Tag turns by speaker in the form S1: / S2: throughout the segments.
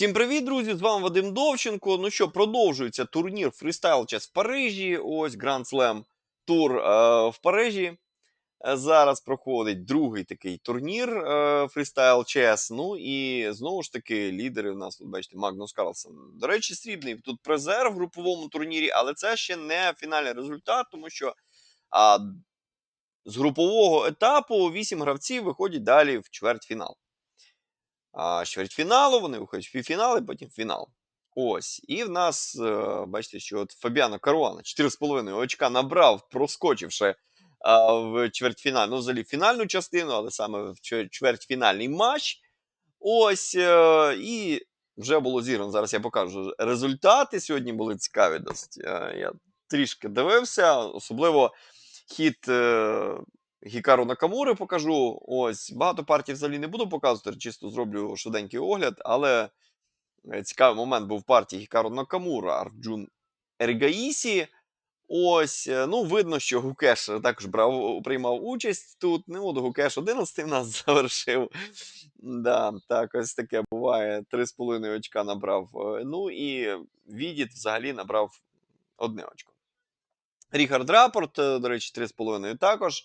S1: Всім привіт, друзі! З вами Вадим Довченко. Ну що, продовжується турнір Freestyle Chess в Парижі. Ось Grand Slam тур е, в Парижі. Е, Зараз проходить другий такий турнір е, Freestyle Chess. Ну і знову ж таки лідери у нас, тут бачите, Магнус Карлсон. До речі, срібний тут призер в груповому турнірі, але це ще не фінальний результат, тому що а, з групового етапу 8 гравців виходять далі в чвертьфінал. Чвертьфіналу вони виходять в півфінал і потім в фінал. Ось. І в нас, е, бачите, що от Фабіано Каруана 4,5 очка набрав, проскочивши в чвертьфінал. Ну, взагалі, фінальну частину, але саме в чвертьфінальний матч. Ось. е, І вже було зіграно. Зараз я покажу результати. Сьогодні були цікаві досить. Е, Я трішки дивився, особливо хід. Гікару Накамури покажу. Ось багато партій взагалі не буду показувати, чисто зроблю швиденький огляд, але е, цікавий момент був в партії Гікару Накамура, Арджун Ергаїсі. Ось, е, ну, видно, що Гукеш також брав, приймав участь тут. Ну, от Гукеш 11 в нас завершив. Да, так, ось таке буває. 3,5 очка набрав. Е, Ну і Відіт взагалі набрав одне очко. Ріхард Рапорт, до речі, 3,5 також.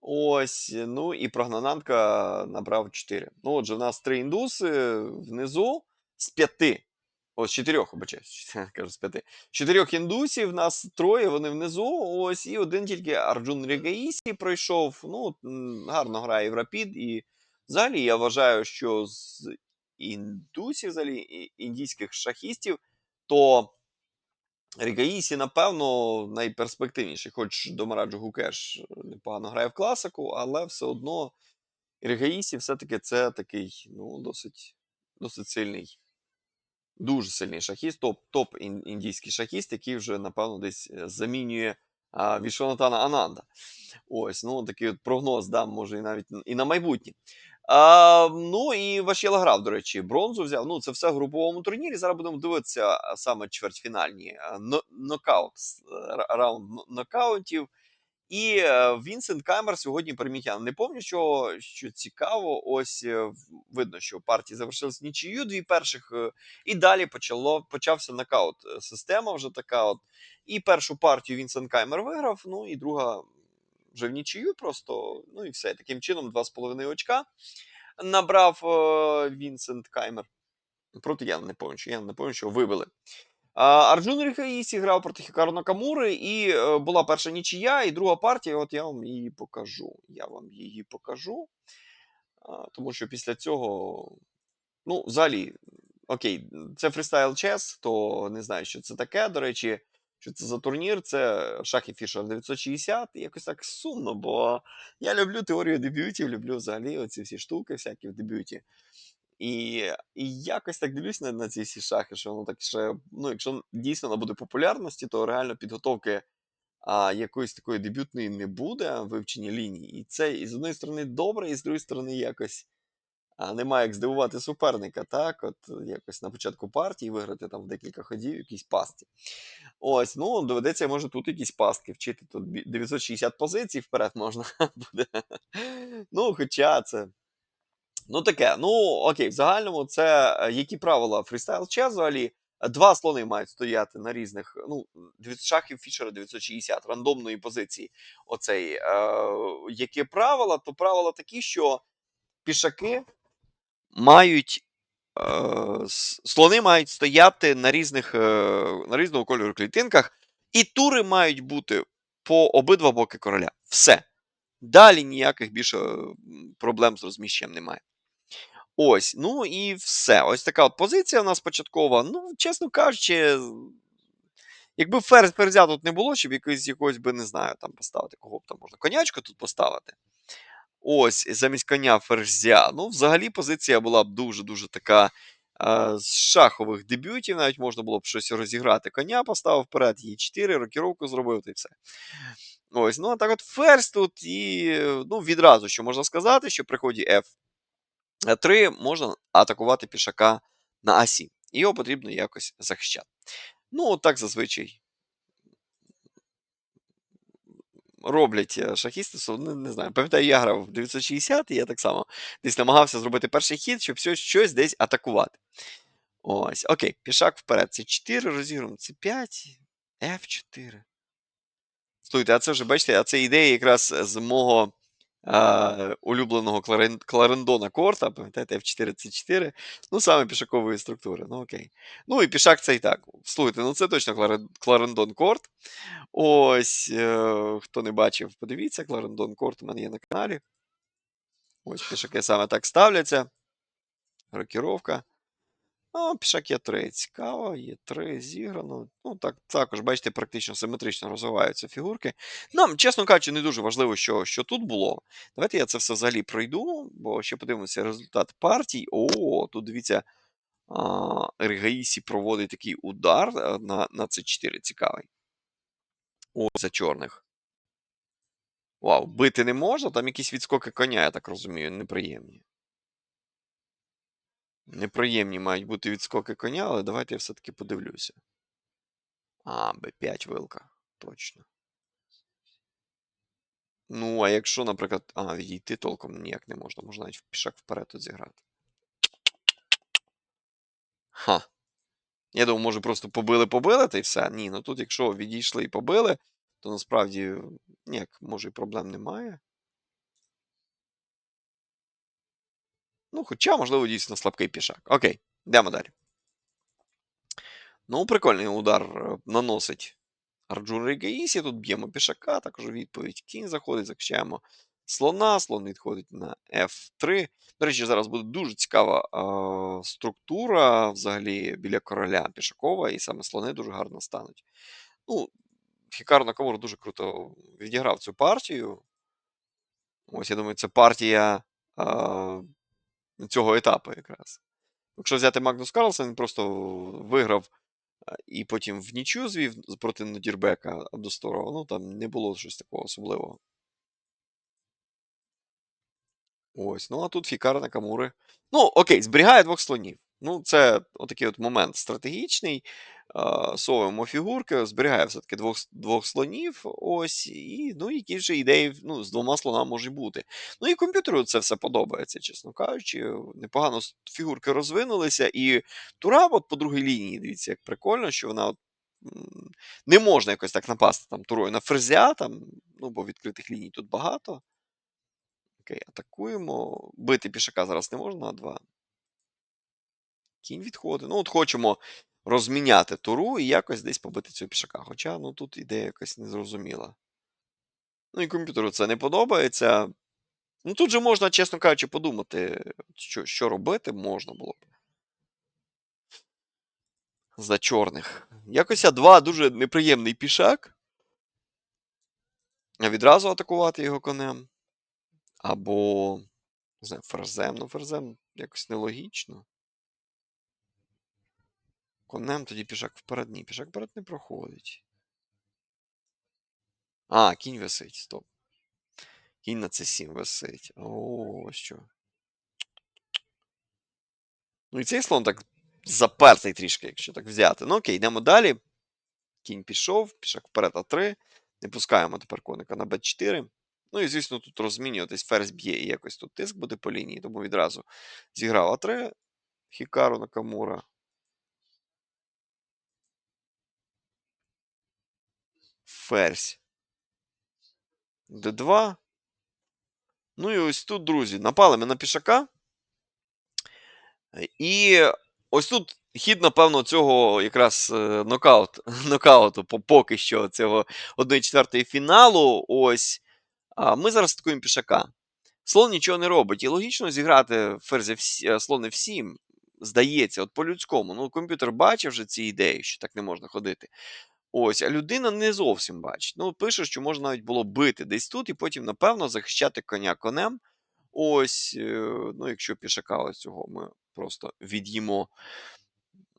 S1: Ось, ну і прогнананка набрав 4. Ну, отже, в нас три індуси внизу з п'яти. Ось чотирьох, обачаюсь, кажу з п'яти. Чотирьох індусів, нас троє, вони внизу. Ось, і один тільки Арджун Регаїсі пройшов. Ну, гарно грає в Рапід. І взагалі я вважаю, що з індусів, взагалі, індійських шахістів, то Рігаїсі, напевно, найперспективніший, хоч Домараджо Гукеш непогано грає в класику, але все одно Рігаїсі все-таки це такий ну, досить, досить сильний, дуже сильний шахіст, топ топ індійський шахіст, який вже, напевно, десь е, замінює а, Вішванатана Ананда. Ось, ну такий от прогноз дам, може, і навіть і на майбутнє. Ну і Вашєла грав, до речі, бронзу взяв. Ну, це все в груповому турнірі. Зараз будемо дивитися саме чвертьфінальні нокаут, раунд нокаутів. І е, Вінсент Камер сьогодні переміг. Не пам'ятаю, що, що цікаво. Ось е, видно, що партії завершились нічию, дві перших, е, і далі почало, почався нокаут. Е, Система вже така. от. І першу партію Вінсент Каймер виграв, ну і друга вже в нічию просто. Ну і все. Таким чином, 2,5 очка набрав е, Вінсент Каймер. Проти я не пам'ятаю, що вибили. Арджун Ріхаїсі грав проти Хікару Накамури, і е, була перша нічия, і друга партія. От я вам її покажу. Я вам її покажу. Тому що після цього, ну, взагалі, окей, це фрістайл чес, то не знаю, що це таке. До речі, що це за турнір. Це шахи Фішер 960. І якось так сумно, бо я люблю теорію дебютів, люблю взагалі оці всі штуки, всякі в дебюті. І, і якось так дивлюсь на, на ці всі шахи, що воно так ще, ну, якщо дійсно набуде популярності, то реально підготовки а, якоїсь такої дебютної не буде вивчення ліній. І це і з одної сторони добре, і з другої сторони якось а, немає як здивувати суперника, так? От якось на початку партії виграти там в декілька ходів якісь пастки. Ось, ну доведеться, може, тут якісь пастки вчити. Тут 960 позицій вперед можна буде. Ну, хоча це. Ну, таке. Ну, окей, в загальному це е, які правила фрістайл чес взагалі. Е, Два слони мають стояти на різних, ну, 900 шахів Фішера 960, рандомної позиції. Оцей. Е, які правила? То правила такі, що пішаки мають. Е, слони мають стояти на різних, е, на різного кольору клітинках, і тури мають бути по обидва боки короля. Все. Далі ніяких більше е, проблем з розміщенням немає. Ось, ну і все. Ось така от позиція у нас початкова. Ну, чесно кажучи, якби ферзь ферзя тут не було, щоб якогось, якогось би не знаю, там поставити, кого б там можна. Конячку тут поставити. Ось, і замість коня ферзя. Ну, взагалі, позиція була б дуже-дуже така. е, З шахових дебютів навіть можна було б щось розіграти. Коня поставив вперед, її 4, рокіровку зробив, й все. Ось, ну а так от ферзь тут і е, ну, відразу, що можна сказати, що при ході F3 можна атакувати пішака на А7. Його потрібно якось захищати. Ну, от так зазвичай роблять е, шахісти, не, не знаю. Пам'ятаю, я грав в 960, і я так само десь намагався зробити перший хід, щоб щось, щось десь атакувати. Ось, окей, пішак вперед. Це 4, розіграємо це 5, F4. Слухайте, а це вже, бачите, а це ідея якраз з мого а, улюбленого Кларен, Кларендона корта, пам'ятаєте, F4 C4, ну саме пішакової структури. Ну окей. Ну і пішак це і так. Слухайте, ну це точно Кларен, Кларендон корт. Ось, е, хто не бачив, подивіться, Кларендон корт у мене є на каналі. Ось пішаки саме так ставляться. Рокіровка. Ну, пішак є 3 цікаво, є 3 зіграно. Ну, так, також, бачите, практично симетрично розвиваються фігурки. Нам, чесно кажучи, не дуже важливо, що, що тут було. Давайте я це все взагалі пройду, бо ще подивимося результат партій. О, тут дивіться, а, проводить такий удар е, на, на c 4 цікавий. О, за чорних. Вау, бити не можна, там якісь відскоки коня, я так розумію, неприємні. Неприємні мають бути відскоки коня, але давайте я все-таки подивлюся. А, Б5 вилка. Точно. Ну, а якщо, наприклад. А, відійти толком ніяк не можна. Можна навіть пішак вперед тут зіграти. Ха. Я думав, може, просто побили-побили та й все. Ні, ну тут, якщо відійшли і побили, то насправді ніяк, може, і проблем немає. Ну, хоча, можливо, дійсно слабкий пішак. Окей, йдемо далі. Ну, прикольний удар е, наносить Арджун Рейгаїсі. Тут б'ємо пішака, також відповідь кінь заходить, захищаємо слона. Слон відходить на F3. До речі, зараз буде дуже цікава е, структура взагалі біля короля Пішакова, і саме слони дуже гарно стануть. Ну, Хікар Накамура дуже круто відіграв цю партію. Ось, я думаю, це партія е, цього етапу якраз. Якщо взяти Магнус Карлсен, він просто виграв і потім в нічю звів проти Нодірбека Абдусторова. Ну там не було щось такого особливого. Ось, ну а тут Фікар Накамури. Ну, окей, зберігає двох слонів. Ну, це отакий от момент стратегічний. Совуємо фігурки, зберігає все-таки двох, двох слонів. Ось, і ну, які вже ідеї ну, з двома слонами можуть бути. Ну і комп'ютеру це все подобається, чесно кажучи. Непогано фігурки розвинулися. І Тура, от по другій лінії, дивіться, як прикольно, що вона от, не можна якось так напасти там турою на ферзя, там, ну, бо відкритих ліній тут багато. Окей, атакуємо. Бити пішака зараз не можна на 2. Кінь відходить. Ну, от хочемо розміняти туру і якось десь побити цього пішака. Хоча ну, тут ідея якась незрозуміла. Ну і комп'ютеру це не подобається. Ну тут же можна, чесно кажучи, подумати, що, що робити можна було б. За чорних. Якось А2 дуже неприємний пішак. А відразу атакувати його конем. Або. Не знаю, ферзем. Ну, ферзем якось нелогічно. Конем тоді пішак вперед. Ні, пішак вперед не проходить. А, кінь висить, стоп. Кінь на c7 висить. О, що. Ну і цей слон так запертий трішки, якщо так взяти. Ну окей, йдемо далі. Кінь пішов, пішак вперед А3. Не пускаємо тепер коника на Б4. Ну і, звісно, тут розмінюватись ферзь б'є і якось тут тиск буде по лінії, тому відразу зіграв А3. Хікару Накамура. Ферзь. Д2. Ну і ось тут, друзі, напали ми на пішака. І ось тут хід, напевно, цього якраз е, нокаут, нокауту, поки що цього 1-4 фіналу. Ось. А ми зараз атакуємо пішака. Слон нічого не робить. І логічно зіграти ферзя е, слон F7, здається, от по-людському. Ну, комп'ютер бачив вже ці ідеї, що так не можна ходити. Ось, а людина не зовсім бачить. Ну, пише, що можна навіть було бити десь тут, і потім, напевно, захищати коня конем. Ось, е, ну, якщо пішака ось цього ми просто від'їмо.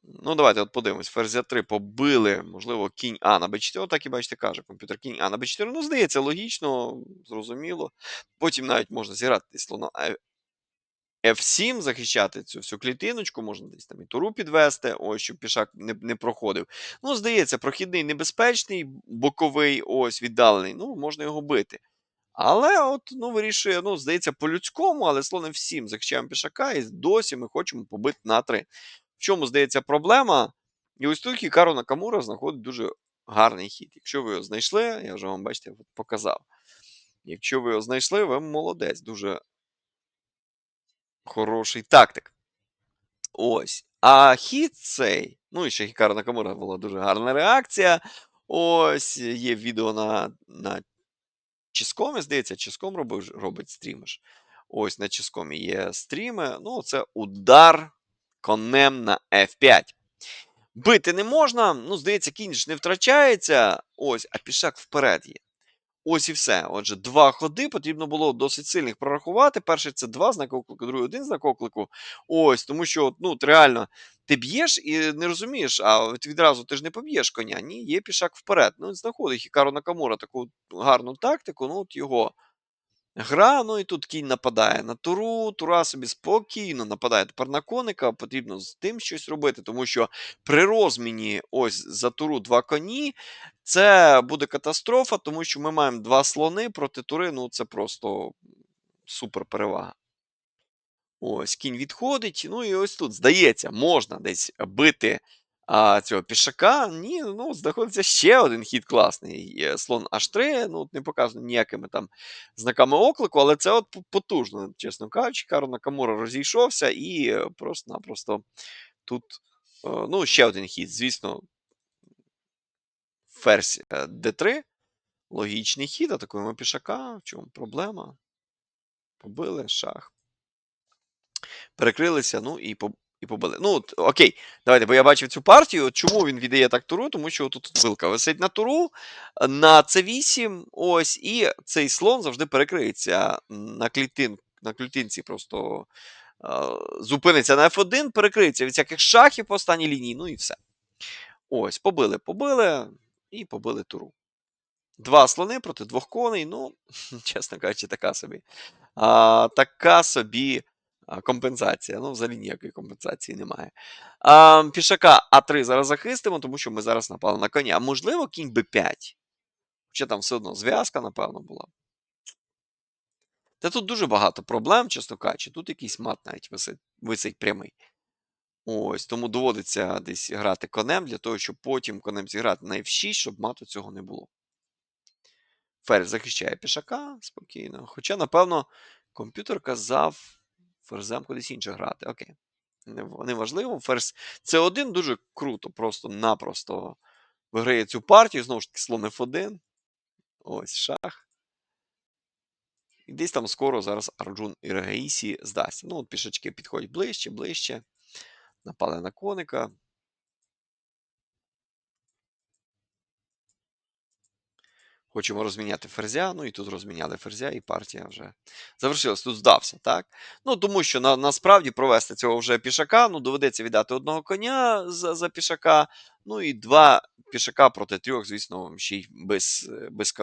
S1: Ну, давайте от подивимось. Ферзя 3 побили, можливо, кінь А на Б4. Так і бачите, каже комп'ютер кінь А на Б4. Ну, здається, логічно, зрозуміло. Потім навіть можна зіграти слона F7, захищати цю всю клітиночку, можна десь там і туру підвести, ось, щоб пішак не, не проходив. Ну, здається, прохідний небезпечний, боковий, ось віддалений. Ну, можна його бити. Але от, ну, вирішує, ну, здається, по-людському, але слон F7 захищаємо пішака, і досі ми хочемо побити на 3. чому здається проблема? І ось тут Хікару Накамура знаходить дуже гарний хід. Якщо ви його знайшли, я вже вам бачите, показав. Якщо ви його знайшли, ви молодець, дуже хороший тактик. Ось. А хід цей. Ну, і ще Хікару Накамура була дуже гарна реакція. Ось є відео на, на Чискомі, здається, Чиском робив, робить стріми ж. Ось на Чискомі є стріми. Ну, це удар конем на F5. Бити не можна. Ну, здається, кінь ж не втрачається. Ось, а пішак вперед є. Ось і все. Отже, два ходи потрібно було досить сильних прорахувати. Перший це два знаки оклику, другий один знак оклику. Ось, тому що, ну, реально, ти б'єш і не розумієш, а відразу ти ж не поб'єш коня. Ні, є пішак вперед. Ну, знаходить Хікару Накамура таку гарну тактику, ну, от його гра, ну і тут кінь нападає на туру, тура собі спокійно нападає тепер на коника, потрібно з тим щось робити, тому що при розміні ось за туру два коні, це буде катастрофа, тому що ми маємо два слони проти тури, ну це просто супер перевага. Ось, кінь відходить. Ну і ось тут, здається, можна десь бити а, цього пішака. Ні, ну, знаходиться ще один хід класний. Слон H3, ну, не показано ніякими там знаками оклику, але це от потужно, чесно кажучи. Каро Накамура розійшовся і просто-напросто тут. е, Ну, ще один хід, звісно, ферзь е, d3. Логічний хід, атакуємо пішака. В чому проблема? Побили шах. Перекрилися, ну і і побили. Ну, от, окей, давайте, бо я бачив цю партію. Чому він віддає так туру? Тому що тут вилка висить на туру, на c8, ось, і цей слон завжди перекриється на клітин, на клітинці просто е, зупиниться на F1, перекриється від всяких шахів по останній лінії, ну і все. Ось, побили, побили і побили туру. Два слони проти двох коней. Ну, чесно кажучи, така собі. А, така собі компенсація. Ну, взагалі ніякої компенсації немає. А, пішака А3 зараз захистимо, тому що ми зараз напали на коня. Можливо, кінь Б5. Хоча там все одно зв'язка, напевно, була. Та тут дуже багато проблем, чесно кажучи. Тут якийсь мат навіть висить, висить прямий. Ось, тому доводиться десь грати конем для того, щоб потім конем зіграти на F6, щоб мату цього не було. Ферзь захищає пішака спокійно. Хоча, напевно, комп'ютер казав ферзем кудись інше грати. Окей. Не, не важливо. Ферзь С1 дуже круто, просто-напросто виграє цю партію. Знову ж таки, слон F1. Ось шах. І десь там скоро зараз Арджун і Регаїсі здасть. Ну, от пішачки підходять ближче, ближче. Напали на коника. Хочемо розміняти ферзя. Ну і тут розміняли ферзя, і партія вже завершилась. Тут здався, так? Ну, тому що на, насправді провести цього вже пішака, ну, доведеться віддати одного коня за, за пішака, ну і два пішака проти трьох, звісно, ще й без, без,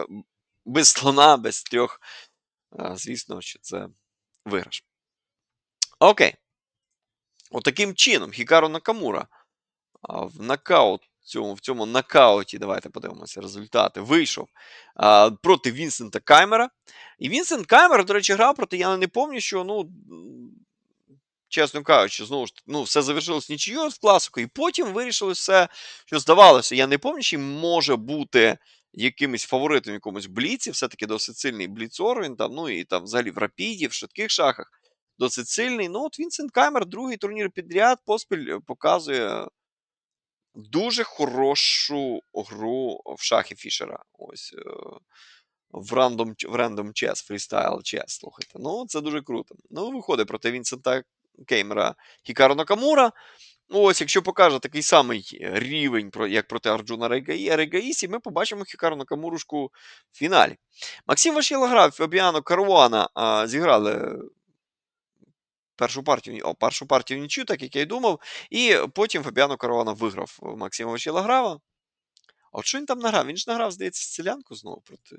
S1: без слона, без трьох. Звісно, що це виграш. Окей. Отаким чином, Хікаро Накамура в нокаут. Цьому, в цьому нокауті, давайте подивимося результати. Вийшов а, проти Вінсента Каймера. І Вінсент Каймер, до речі, грав проти, я не пам'ятаю, що, ну, чесно кажучи, знову ж ну, все завершилось нічиєю з класикою, і потім вирішили все, що здавалося. Я не пам'ятаю, чи може бути якимось фаворитом якомусь бліці, все-таки досить сильний бліцор, він там, ну і там взагалі в рапіді, в швидких шахах досить сильний. Ну, от Вінсент Каймер, другий турнір підряд, поспіль е, показує дуже хорошу гру в шахи Фішера. Ось е, в рандом, в чес, фрістайл чес. Слухайте. Ну, це дуже круто. Ну, виходить проти Вінсента Кеймера Хікаро Накамура. Ось, якщо покаже такий самий рівень, як проти Арджуна Регаїсі, ми побачимо Хікару Накамурушку в фіналі. Максим Вашіла грав, Фабіано Каруана а, зіграли першу партію, о, першу партію нічю, так як я й думав. І потім Фабіано Каруана виграв Максима Вашіла. А от що він там награв? Він ж награв, здається, Сицилянку знову проти.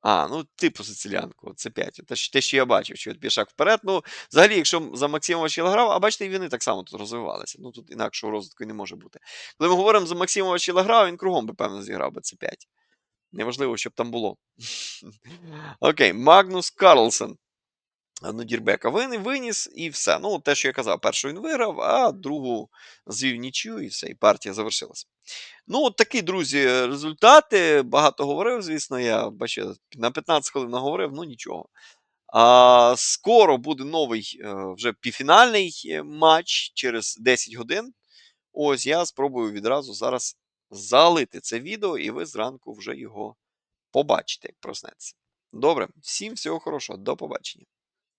S1: А, ну, типу Сицилянку, це 5. Те, те, що я бачив, що пішак вперед. Ну, взагалі, якщо за Максима Вашіла грав, а бачите, і вони так само тут розвивалися. Ну, тут інакшого розвитку і не може бути. Коли ми говоримо за Максима Вашіла грав, він кругом би, певно, зіграв би це 5. Неважливо, щоб там було. Окей, Магнус Карлсен. Нудірбека вин- виніс і все. Ну, те, що я казав, першу він виграв, а другу звів нічию, і все, і партія завершилася. Ну, от такі, друзі, результати. Багато говорив, звісно, я бачу, на 15 хвилин наговорив, ну нічого. А, скоро буде новий е, вже півфінальний е, матч через 10 годин. Ось я спробую відразу зараз залити це відео, і ви зранку вже його побачите, як проснеться. Добре, всім всього хорошого, до побачення.